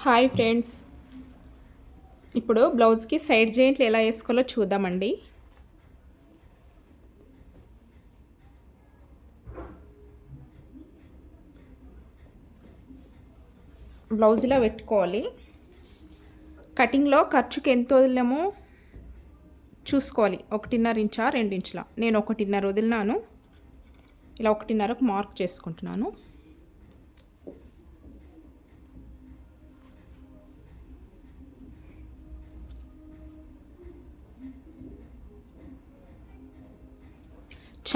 Hi friends. ఇప్పుడు బ్లౌజ్కి side జాయింట్లు ఎలా వేసుకోవాలో చూద్దామండి. బ్లౌజ్ ఇలా పెట్టుకోవాలి. కటింగ్లో ఖర్చుకి ఎంత వదిలేమో చూసుకోవాలి. ఒకటిన్నర ఇంచా రెండించుల. నేను ఒకటిన్నర వదిలినాను. ఇలా ఒకటిన్నరకు మార్క్ చేసుకుంటున్నాను.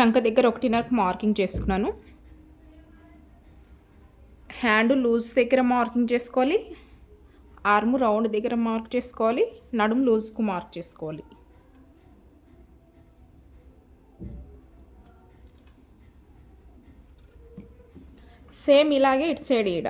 చంక దగ్గర ఒకటిన్నరకు మార్కింగ్ చేసుకున్నాను. హ్యాండ్ లూజ్ దగ్గర మార్కింగ్ చేసుకోవాలి. ఆర్మ్ రౌండ్ దగ్గర మార్క్ చేసుకోవాలి. నడుము లూజ్కు మార్క్ చేసుకోవాలి. సేమ్ ఇలాగే ఇటు సైడ్ ఈడ.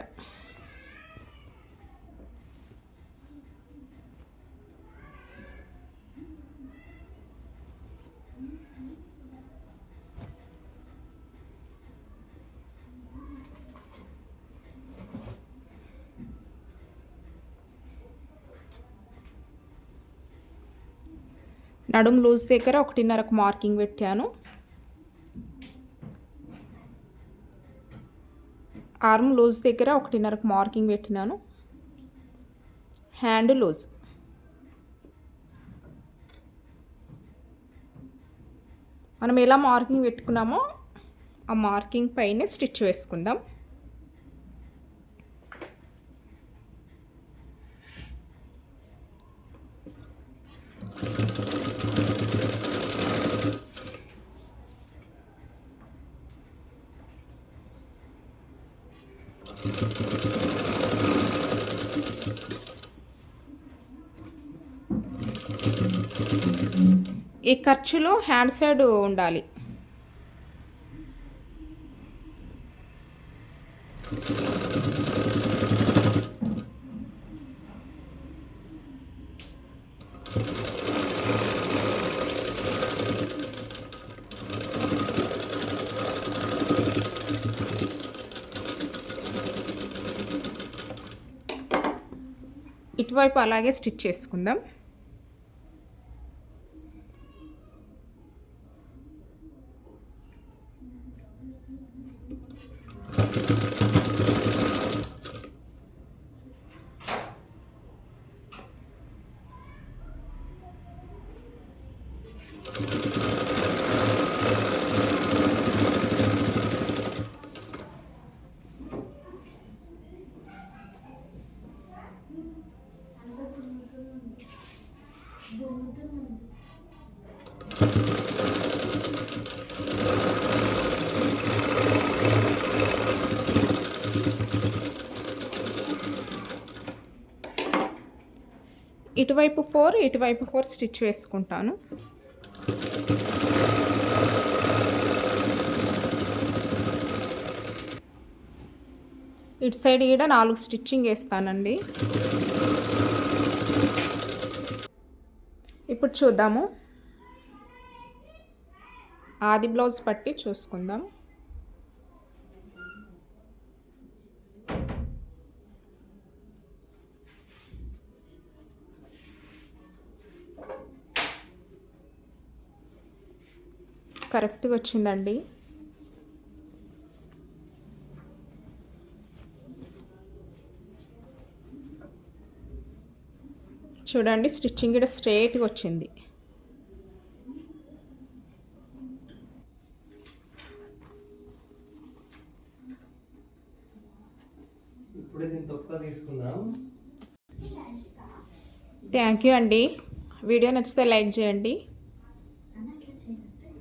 నడుం లూజ్ దగ్గర ఒకటిన్నరకు మార్కింగ్ పెట్టాను. ఆర్మ్ లూజ్ దగ్గర ఒకటిన్నరకు మార్కింగ్ పెట్టినాను. Hand loose. మనం ఎలా మార్కింగ్ పెట్టుకున్నామో ఆ మార్కింగ్ పైన స్టిచ్ వేసుకుందాం. ఈ ఖర్చులో హ్యాండ్ సైడ్ ఉండాలి. ఇటువైపు అలాగే స్టిచ్ చేసుకుందాం. ఇటువైపు ఫోర్ ఇటువైపు ఫోర్ స్టిచ్ వేసుకుంటాను. ఇటు సైడ్ కూడా నాలుగు స్టిచ్చింగ్ వేస్తానండి. ఇప్పుడు చూద్దాము. ఆది బ్లౌజ్ పట్టి చూసుకుందాం. కరెక్ట్గా వచ్చిందండి. చూడండి స్టిచ్చింగ్ ఇక్కడ స్ట్రేట్గా వచ్చింది. థ్యాంక్ యూ అండి. వీడియో నచ్చితే లైక్ చేయండి.